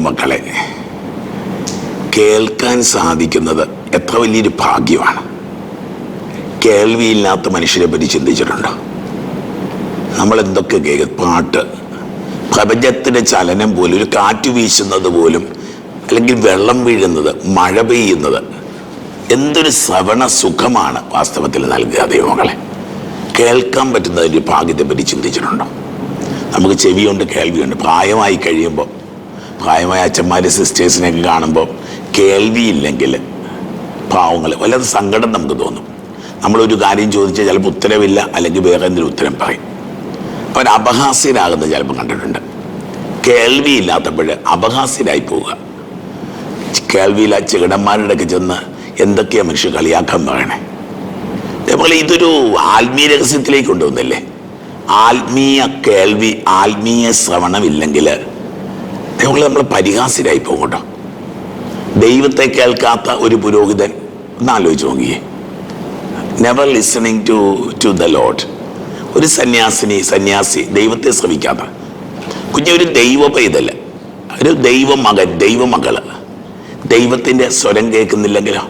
ദൈവമക്കളെ കേൾക്കാൻ സാധിക്കുന്നത് എത്ര വലിയൊരു ഭാഗ്യമാണ്. കേൾവിയില്ലാത്ത മനുഷ്യരെ പറ്റി ചിന്തിച്ചിട്ടുണ്ടോ? നമ്മൾ എന്തൊക്കെ കേൾക്കും? പാട്ട് പ്രപഞ്ചത്തിന്റെ ചലനം പോലും ഒരു കാറ്റ് വീശുന്നത് പോലും അല്ലെങ്കിൽ വെള്ളം വീഴുന്നത് മഴ പെയ്യുന്നത് എന്തൊരു ശ്രവണ സുഖമാണ് വാസ്തവത്തിൽ നൽകുക ദൈവങ്ങളെ കേൾക്കാൻ പറ്റുന്ന ഒരു ഭാഗ്യത്തെ പറ്റി ചിന്തിച്ചിട്ടുണ്ടോ? നമുക്ക് ചെവിയുണ്ട് കേൾവിയുണ്ട്. പ്രായമായി കഴിയുമ്പോൾ പ്രായമായ അച്ഛന്മാർ സിസ്റ്റേഴ്സിനെയൊക്കെ കാണുമ്പോൾ കേൾവിയില്ലെങ്കിൽ പാവങ്ങൾ വല്ലാത്ത സങ്കടം നമുക്ക് തോന്നും. നമ്മളൊരു കാര്യം ചോദിച്ചാൽ ചിലപ്പോൾ ഉത്തരവില്ല അല്ലെങ്കിൽ വേറെ എന്തെങ്കിലും ഉത്തരം പറയും. അവർ അപഹാസ്യരാകുന്നത് ചിലപ്പോൾ കണ്ടിട്ടുണ്ട്. കേൾവിയില്ലാത്തപ്പോൾ അപഹാസ്യരായി പോവുക. കേൾവിയില്ല ചെകിടന്മാരുടെ ഒക്കെ ചെന്ന് എന്തൊക്കെയാണ് മനുഷ്യർ കളിയാക്കാൻ പറയണേ? അതേപോലെ ഇതൊരു ആത്മീയ രഹസ്യത്തിലേക്ക് കൊണ്ടുവന്നില്ലേ? ആത്മീയ കേൾവി ആത്മീയ ശ്രവണമില്ലെങ്കിൽ അതേപോലെ നമ്മൾ പരിഹാസ്യരായി പോകും കേട്ടോ. ദൈവത്തെ കേൾക്കാത്ത ഒരു പുരോഹിതൻ ഒന്നാലോചിച്ച് നോക്കിയേ. Never listening to to the lord ഒരു സന്യാസിനി സന്യാസി ദൈവത്തെ ശ്രമിക്കാത്ത കുഞ്ഞൊരു ഒരു ദൈവ പൈതൽ ഒരു ദൈവമകൻ ദൈവമകൾ. ദൈവത്തിന്റെ സ്വരം കേൾക്കുന്നില്ലെങ്കിലോ?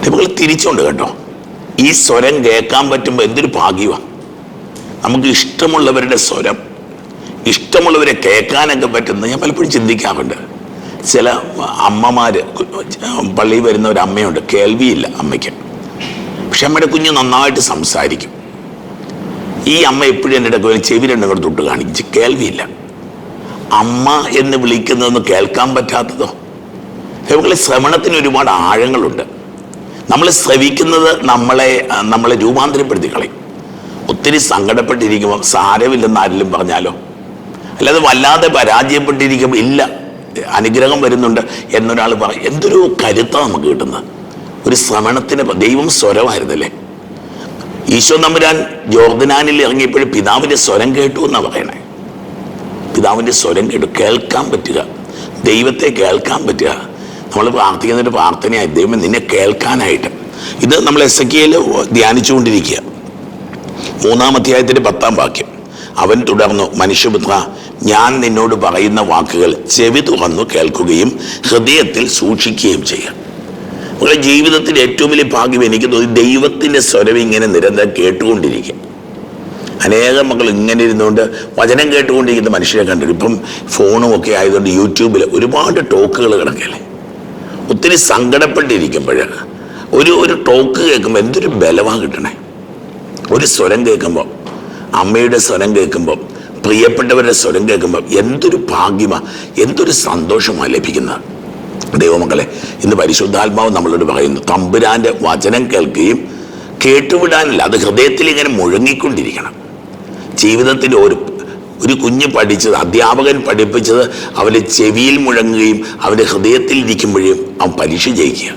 ദൈവങ്ങൾ തിരിച്ചുകൊണ്ട് കേട്ടോ. ഈ സ്വരം കേൾക്കാൻ പറ്റുമ്പോൾ എന്തൊരു ഭാഗ്യമാണ് നമുക്ക് ഇഷ്ടമുള്ളവരുടെ സ്വരം ഇഷ്ടമുള്ളവരെ കേൾക്കാനൊക്കെ പറ്റുന്ന ഞാൻ പലപ്പോഴും ചിന്തിക്കാറുണ്ട്. ചില അമ്മമാര് പള്ളിയിൽ വരുന്ന ഒരു അമ്മയുണ്ട് കേൾവിയില്ല അമ്മയ്ക്ക്. പക്ഷെ അമ്മയുടെ കുഞ്ഞ് നന്നായിട്ട് സംസാരിക്കും. ഈ അമ്മ എപ്പോഴും എന്റെ ഇടയ്ക്ക് ചെവി രണ്ടും കൂടെ തൊട്ട് കാണിച്ച് കേൾവിയില്ല. അമ്മ എന്ന് വിളിക്കുന്നതെന്ന് കേൾക്കാൻ പറ്റാത്തതോ? ദൈവങ്ങളെ ശ്രവണത്തിന് ഒരുപാട് ആഴങ്ങളുണ്ട്. നമ്മൾ ശ്രവിക്കുന്നത് നമ്മളെ നമ്മളെ രൂപാന്തരപ്പെടുത്തി കളയും. ഒത്തിരി സങ്കടപ്പെട്ടിരിക്കുമ്പോൾ സാരമില്ലെന്ന് ആരെങ്കിലും പറഞ്ഞാലോ? അല്ലാതെ വല്ലാതെ പരാജയപ്പെട്ടിരിക്കുമ്പോൾ ഇല്ല അനുഗ്രഹം വരുന്നുണ്ട് എന്നൊരാൾ പറയും. എന്തൊരു കരുത്താണ് നമുക്ക് കിട്ടുന്നത്? ഒരു ശ്രവണത്തിന് പ- ദൈവം സ്വരമായിരുന്നല്ലേ? ഈശോ നമ്പുരാൻ ജോർദനാനിൽ ഇറങ്ങിയപ്പോഴും പിതാവിന്റെ സ്വരം കേട്ടു എന്നാണ് പറയണേ. പിതാവിന്റെ സ്വരം കേട്ടു. കേൾക്കാൻ പറ്റുക. ദൈവത്തെ കേൾക്കാൻ പറ്റുക. നമ്മൾ പ്രാർത്ഥിക്കുന്ന ഒരു പ്രാർത്ഥനയായി. ദൈവം നിന്നെ കേൾക്കാനായിട്ട്. ഇത് നമ്മൾ എസ് എ ധ്യാനിച്ചുകൊണ്ടിരിക്കുക. മൂന്നാം അധ്യായത്തിന്റെ പത്താം വാക്യം. അവൻ തുടർന്നു മനുഷ്യപുത്ര ഞാൻ നിന്നോട് പറയുന്ന വാക്കുകൾ ചെവി തുറന്നു കേൾക്കുകയും ഹൃദയത്തിൽ സൂക്ഷിക്കുകയും ചെയ്യുക നമ്മുടെ ജീവിതത്തിൽ ഏറ്റവും വലിയ ഭാഗ്യം എനിക്ക് തോന്നി ദൈവത്തിന്റെ സ്വരം ഇങ്ങനെ നിരന്തരം കേട്ടുകൊണ്ടിരിക്കുക. അനേകം മക്കൾ ഇങ്ങനെ ഇരുന്നുകൊണ്ട് വചനം കേട്ടുകൊണ്ടിരിക്കുന്ന മനുഷ്യരെ കണ്ടു ഇപ്പം ഫോണും ഒക്കെ ആയതുകൊണ്ട് യൂട്യൂബിൽ ഒരുപാട് ടോക്കുകൾ കിടക്കല്ലേ ഒത്തിരി സങ്കടപ്പെട്ടിരിക്കുമ്പോൾ ഒരു ഒരു ടോക്ക് കേൾക്കുമ്പോൾ എന്തൊരു ബലമാണ് കിട്ടണേ? ഒരു സ്വരം കേൾക്കുമ്പോൾ അമ്മയുടെ സ്വരം കേൾക്കുമ്പോൾ പ്രിയപ്പെട്ടവരുടെ സ്വരം കേൾക്കുമ്പോൾ എന്തൊരു ഭാഗ്യമാണ് എന്തൊരു സന്തോഷമാണ് ലഭിക്കുന്നത് ദൈവമക്കളെ ഇന്ന് പരിശുദ്ധാത്മാവ് നമ്മളോട് പറയുന്നു തമ്പുരാന്റെ വചനം കേൾക്കുകയും കേട്ടുവിടാനില്ല. അത് ഹൃദയത്തിൽ ഇങ്ങനെ മുഴങ്ങിക്കൊണ്ടിരിക്കണം. ജീവിതത്തിന്റെ ഒരു ഒരു കുഞ്ഞ് പഠിച്ചത് അധ്യാപകൻ പഠിപ്പിച്ചത് അവന്റെ ചെവിയിൽ മുഴങ്ങുകയും അവന്റെ ഹൃദയത്തിൽ ഇരിക്കുമ്പോഴും അവൻ പരീക്ഷ ജയിക്കുക.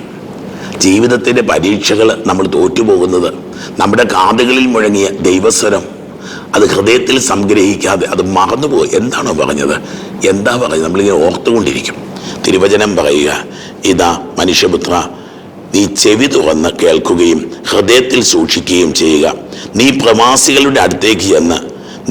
ജീവിതത്തിന്റെ പരീക്ഷകൾ നമ്മൾ തോറ്റുപോകുന്നത് നമ്മുടെ കാതുകളിൽ മുഴങ്ങിയ ദൈവസ്വരം അത് ഹൃദയത്തിൽ സംഗ്രഹിക്കാതെ അത് മറന്നുപോയി. എന്താണോ പറഞ്ഞത്? എന്താ പറഞ്ഞത്? നമ്മളിങ്ങനെ ഓർത്തുകൊണ്ടിരിക്കും. തിരുവചനം പറയുക ഇതാ മനുഷ്യപുത്ര നീ ചെവി തുറന്ന് കേൾക്കുകയും ഹൃദയത്തിൽ സൂക്ഷിക്കുകയും ചെയ്യുക. നീ പ്രവാസികളുടെ അടുത്തേക്ക് ചെന്ന്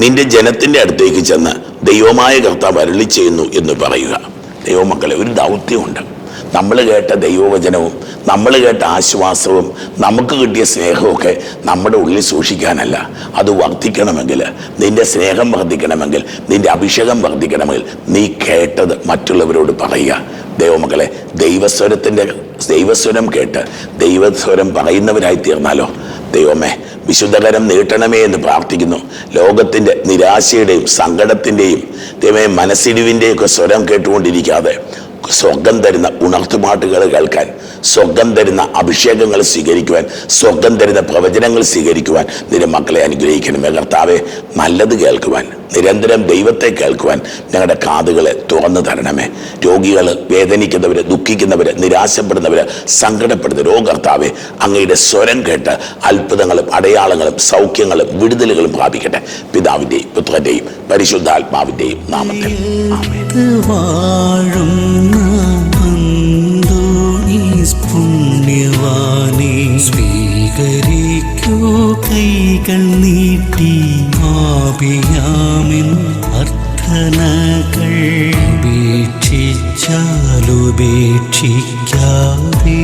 നിന്റെ ജനത്തിന്റെ അടുത്തേക്ക് ചെന്ന് ദൈവമായ കർത്താവ് അരളി ചെയ്യുന്നു എന്ന് പറയുക. ദൈവമക്കളെ ഒരു ദൗത്യമുണ്ട്. നമ്മൾ കേട്ട ദൈവവചനവും നമ്മൾ കേട്ട ആശ്വാസവും നമുക്ക് കിട്ടിയ സ്നേഹമൊക്കെ നമ്മുടെ ഉള്ളിൽ സൂക്ഷിക്കാനല്ല. അത് വർദ്ധിക്കണമെങ്കിൽ നിന്റെ സ്നേഹം വർദ്ധിക്കണമെങ്കിൽ നിന്റെ അഭിഷേകം വർദ്ധിക്കണമെങ്കിൽ നീ കേട്ടത് മറ്റുള്ളവരോട് പറയുക. ദൈവമക്കളെ ദൈവസ്വരത്തിന്റെ ദൈവസ്വരം കേട്ട് ദൈവസ്വരം പറയുന്നവരായി തീർന്നാലോ? ദൈവമേ വിശുദ്ധകരം നീട്ടണമേ എന്ന് പ്രാർത്ഥിക്കുന്നു. ലോകത്തിന്റെ നിരാശയുടെയും സങ്കടത്തിന്റെയും ദൈവമേ മനസ്സിടിവിന്റെയും ഒക്കെ സ്വരം കേട്ടുകൊണ്ടിരിക്കാതെ സ്വർഗം തരുന്ന ഉണർത്തുപാട്ടുകൾ കേൾക്കാൻ സ്വർഗം തരുന്ന അഭിഷേകങ്ങൾ സ്വീകരിക്കുവാൻ സ്വർഗം തരുന്ന പ്രവചനങ്ങൾ സ്വീകരിക്കുവാൻ നിന്റെ മക്കളെ അനുഗ്രഹിക്കണമേ കർത്താവെ. നല്ലത് കേൾക്കുവാൻ. നിരന്തരം ദൈവത്തെ കേൾക്കുവാൻ ഞങ്ങളുടെ കാതുകളെ തുറന്നു തരണമേ. രോഗികൾ വേദനിക്കുന്നവർ ദുഃഖിക്കുന്നവർ നിരാശപ്പെടുന്നവർ സങ്കടപ്പെടുന്ന രോഗർത്താവെ അങ്ങയുടെ സ്വരം കേട്ട് അത്ഭുതങ്ങളും അടയാളങ്ങളും സൗഖ്യങ്ങളും വിടുതലുകളും പ്രാപിക്കട്ടെ. പിതാവിന്റെയും പുത്രന്റെയും പരിശുദ്ധാത്മാവിന്റെയും നാമത്തിൽ. കൈകൾ നീട്ടി. പാപിയാമിൻ അർത്ഥനകൾ വീക്ഷിച്ചാലുപേക്ഷിക്കാതെ